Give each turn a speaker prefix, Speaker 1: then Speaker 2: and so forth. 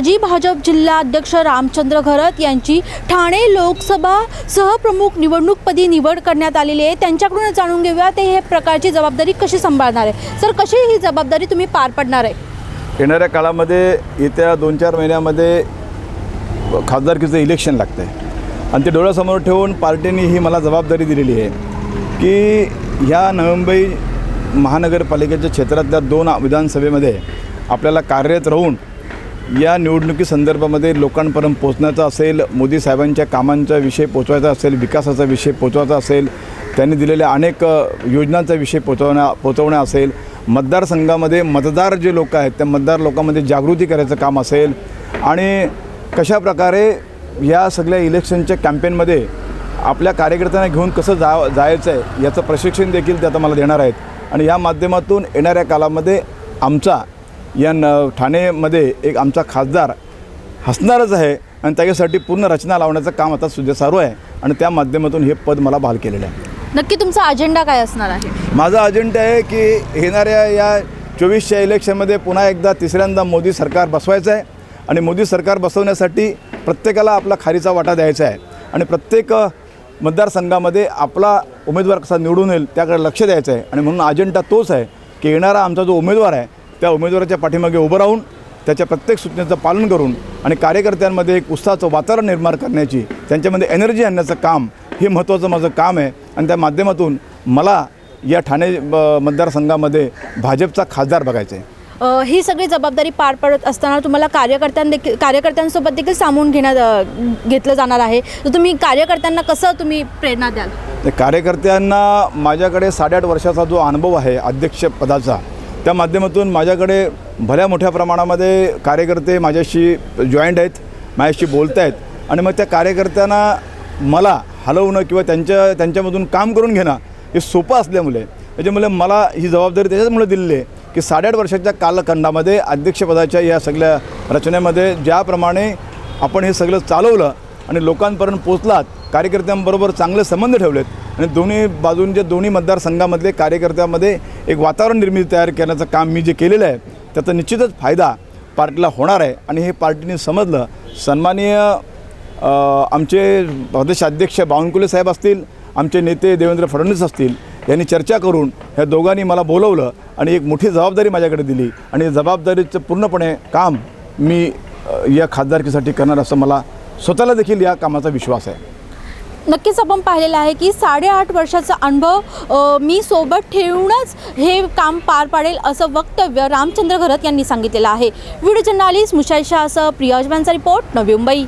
Speaker 1: माजी भाजप जिल्हा अध्यक्ष रामचंद्र घरत यांची ठाणे लोकसभा सहप्रमुख निवडणूकपदी निवड करण्यात आलेली आहे. त्यांच्याकडून जाणून घेऊया ते हे प्रकारची जबाबदारी कशी सांभाळणार आहे? सर कशी ही जबाबदारी तुम्ही पार पाडणार आहे?
Speaker 2: येणाऱ्या काळामध्ये येत्या दोन चार महिन्यामध्ये खासदारकीचं इलेक्शन लागतं आहे आणि ते डोळ्यासमोर ठेवून पार्टीने ही मला जबाबदारी दिलेली आहे की ह्या नवी मुंबई महानगरपालिकेच्या क्षेत्रातल्या दोन विधानसभेमध्ये आपल्याला कार्यरत राहून या निवडणुकीसंदर्भामध्ये लोकांपर्यंत पोचण्याचा असेल मोदी साहेबांच्या कामांचा विषय पोचवायचा असेल विकासाचा विषय पोचवायचा असेल त्यांनी दिलेल्या अनेक योजनांचा विषय पोचवण्या पोचवण्या असेल मतदारसंघामध्ये मतदार जे लोक आहेत त्या मतदार लोकांमध्ये जागृती करायचं काम असेल आणि कशा प्रकारे या सगळ्या इलेक्शनच्या कॅम्पेनमध्ये आपल्या कार्यकर्त्यांना घेऊन कसं जा जायचं आहे याचं प्रशिक्षण देखील ते आता मला देणार आहेत. आणि या माध्यमातून येणाऱ्या काळामध्ये आमचा या न ठाणेमध्ये एक आमचा खासदार हसणारच आहे आणि त्याच्यासाठी पूर्ण रचना लावण्याचं काम आता सुद्धा चालू आहे आणि त्या माध्यमातून हे पद मला बहाल केलेलं आहे.
Speaker 1: नक्की तुमचा अजेंडा काय असणार आहे?
Speaker 2: माझा अजेंडा आहे की येणाऱ्या या चोवीसच्या इलेक्शनमध्ये पुन्हा एकदा तिसऱ्यांदा मोदी सरकार बसवायचं आहे. आणि मोदी सरकार बसवण्यासाठी प्रत्येकाला आपला खारीचा वाटा द्यायचा आहे. आणि प्रत्येक मतदारसंघामध्ये आपला उमेदवार कसा निवडून येईल त्याकडे लक्ष द्यायचं आहे. आणि म्हणून अजेंडा तोच आहे की येणारा आमचा जो उमेदवार आहे त्या उमेदवाराच्या पाठीमागे उभं राहून त्याच्या प्रत्येक सूचनेचं पालन करून आणि कार्यकर्त्यांमध्ये एक उत्साहाचं वातावरण निर्माण करण्याची त्यांच्यामध्ये एनर्जी आणण्याचं काम हे महत्त्वाचं माझं काम आहे. आणि त्या माध्यमातून मला या ठाणे मतदारसंघामध्ये भाजपचा खासदार बघायचा आहे.
Speaker 1: ही सगळी जबाबदारी पार पडत असताना तुम्हाला कार्यकर्त्यां देखील कार्यकर्त्यांसोबत देखील सामावून घेण्यात घेतलं जाणार आहे. तर तुम्ही कार्यकर्त्यांना कसं तुम्ही प्रेरणा द्याल?
Speaker 2: कार्यकर्त्यांना माझ्याकडे साडेआठ वर्षाचा जो अनुभव आहे अध्यक्षपदाचा त्या माध्यमातून माझ्याकडे भल्या मोठ्या प्रमाणामध्ये कार्यकर्ते माझ्याशी जॉईंट आहेत माझ्याशी बोलत आहेत आणि मग त्या कार्यकर्त्यांना मला हलवणं किंवा त्यांच्या त्यांच्यामधून काम करून घेणं हे सोपं असल्यामुळे त्याच्यामुळे मला ही जबाबदारी त्याच्याचमुळे दिलेली आहे की साडेआठ वर्षाच्या कालखंडामध्ये अध्यक्षपदाच्या या सगळ्या रचनेमध्ये ज्याप्रमाणे आपण हे सगळं चालवलं आणि लोकांपर्यंत पोचलात कार्यकर्त्यांबरोबर चांगले संबंध ठेवलेत. आणि दोन्ही बाजूंच्या दोन्ही मतदारसंघामधले कार्यकर्त्यामध्ये एक वातावरण निर्मिती तयार करण्याचं काम मी जे केलेलं आहे त्याचा निश्चितच फायदा पार्टीला होणार आहे. आणि हे पार्टीने समजलं. सन्माननीय आमचे प्रदेशाध्यक्ष बावनकुले साहेब असतील आमचे नेते देवेंद्र फडणवीस असतील यांनी चर्चा करून ह्या दोघांनी मला बोलवलं आणि एक मोठी जबाबदारी माझ्याकडे दिली. आणि जबाबदारीचं पूर्णपणे काम मी या खासदारकीसाठी करणार असं मला स्वतःला देखील या कामाचा विश्वास आहे.
Speaker 1: नक्कीच आपण पाहिलेलं आहे की साडेआठ वर्षाचा अनुभव मी सोबत ठेवूनच हे काम पार पाडेल असं वक्तव्य रामचंद्र घरत यांनी सांगितलेलं आहे. व्हिडिओ जर्नालिस्ट मुशाई शहासह प्रिया अजमानचा रिपोर्ट नवी मुंबई.